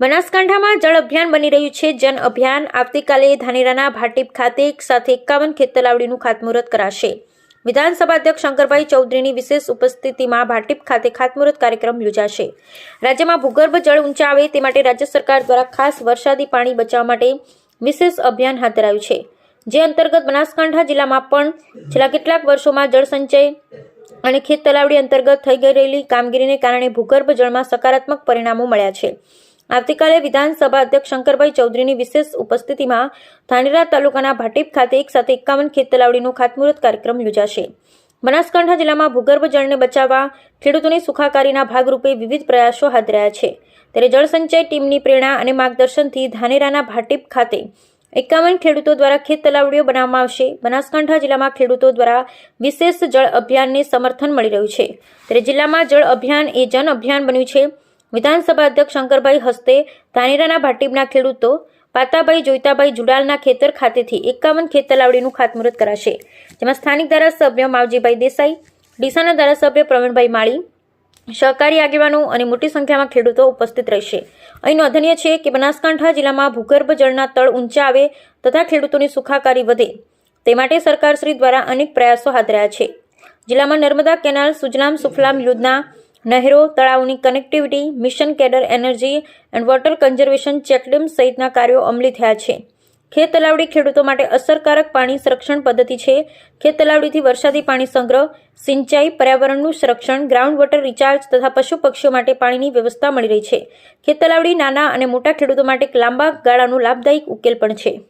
બનાસકાંઠામાં જળ અભિયાન બની રહ્યું છે. જન અભિયાન આવતીકાલે ધાનેરાના ભાટીપ ખાતે સાથે એકાવન ખેત તલાવડીનું ખાતમુહૂર્ત કરાશે. વિધાનસભા અધ્યક્ષ શંકરભાઈ ચૌધરીની વિશેષ ઉપસ્થિતિમાં ભાટીપ ખાતે ખાતમુહૂર્ત કાર્યક્રમ યોજાશે. રાજ્યમાં ભૂગર્ભ જળ ઊંચા આવે તે માટે રાજ્ય સરકાર દ્વારા ખાસ વરસાદી પાણી બચાવવા માટે વિશેષ અભિયાન હાથ ધરાયું છે. જે અંતર્ગત બનાસકાંઠા જિલ્લામાં પણ છેલ્લા કેટલાક વર્ષોમાં જળ સંચય અને ખેત તલાવડી અંતર્ગત થઈ ગઈ રહેલી કામગીરીને કારણે ભૂગર્ભ જળમાં સકારાત્મક પરિણામો મળ્યા છે. આવતીકાલે વિધાનસભા અધ્યક્ષ શંકરભાઈ ચૌધરીની વિશેષ ઉપસ્થિતિમાં ધાનેરા તાલુકાના ભાટીપ ખાતે એક સાથે એકાવન ખેત તલાવડીનું ખાતમુહૂર્ત કાર્યક્રમ યોજાશે. બનાસકાંઠા જિલ્લામાં ભૂગર્ભ જળને બચાવવા ખેડૂતોની સુખાકારીના ભાગરૂપે વિવિધ પ્રયાસો હાથ ધરાયા છે. ત્યારે જળસંચય ટીમની પ્રેરણા અને માર્ગદર્શનથી ધાનેરાના ભાટીપ ખાતે એકાવન ખેડૂતો દ્વારા ખેત તલાવડીઓ બનાવવામાં આવશે. બનાસકાંઠા જિલ્લામાં ખેડૂતો દ્વારા વિશેષ જળ અભિયાનને સમર્થન મળી રહ્યું છે. ત્યારે જિલ્લામાં જળ અભિયાન એ જન અભિયાન બન્યું છે. વિધાનસભા અધ્યક્ષ શંકરભાઈ હસ્તે ધાનેરાના ભાટીપના ખેડૂતો, પાતાભાઈ જોઈતાભાઈ જુડાલના ખેતર ખાતેથી એકાવન ખેત તલાવડીનું ખાતમુહૂર્ત કરાશે. જેમાં સ્થાનિક ધારાસભ્ય માવજીભાઈ દેસાઈ, ડીસાના ધારાસભ્ય પ્રવીણભાઈ માળી, સહકારી આગેવાનો અને મોટી સંખ્યામાં ખેડૂતો ઉપસ્થિત રહેશે. અહીં નોંધનીય છે કે બનાસકાંઠા જિલ્લામાં ભૂગર્ભ જળના તળ ઊંચા આવે તથા ખેડૂતોની સુખાકારી વધે તે માટે સરકારશ્રી દ્વારા અનેક પ્રયાસો હાથ રહ્યા છે. જિલ્લામાં નર્મદા કેનાલ, સુજલામ, સુફલામ યોજના નહેરો, તળાવની connectivity mission cadre energy and water conservation check dam સહિતના કાર્યો અમલી થયા છે. ખેત તલાવડી ખેડૂતો માટે અસરકારક પાણી સંરક્ષણ પદ્ધતિ છે. ખેત તલાવડીથી વરસાદી પાણી સંગ્રહ, સિંચાઈ, પર્યાવરણનું સંરક્ષણ ગ્રાઉન્ડ વોટર રિચાર્જ તથા પશુ પક્ષીઓ માટે પાણીની વ્યવસ્થા મળી રહી છે. ખેત તલાવડી નાના અને મોટા ખેડૂતો માટે લાંબા ગાળાનો લાભદાયક ઉકેલ પણ છે.